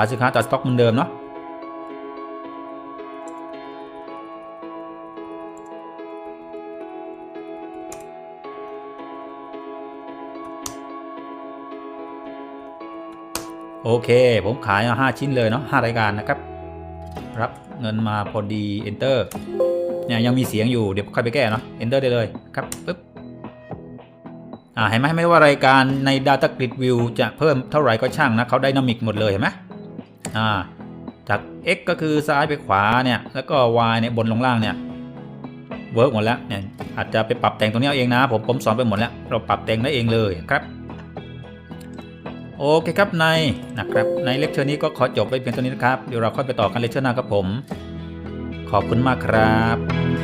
ขายสินค้าตัดสต็อกเหมือนเดิมเนาะโอเค ผมขายมา5ชิ้นเลยเนาะ5รายการนะครับ รับเงินมาพอดี enter เนี่ยยังมีเสียงอยู่เดี๋ยวค่อยไปแก้เนาะ enter ได้เลยครับปึ๊บอ่าเห็นไหมไม่ว่ารายการใน Data Grid View จะเพิ่มเท่าไหร่ก็ช่างนะเขาไดนามิกหมดเลยเห็นไหม อ่าจาก x ก็คือซ้ายไปขวาเนี่ยแล้วก็ y เนี่ยบนลงล่างเนี่ยเวิร์กหมดแล้วเนี่ยอาจจะไปปรับแต่งตรงนี้เอาเองนะ ผมผมสอนไปหมดแล้ว เราปรับแต่งได้เองเลยครับ โอเคครับในนะครับในเลคเชอร์นี้ก็ขอจบไว้เพียงเท่านี้นะครับเดี๋ยวเราค่อยไปต่อกันเลคเชอร์หน้าครับผม ขอบคุณมากครับ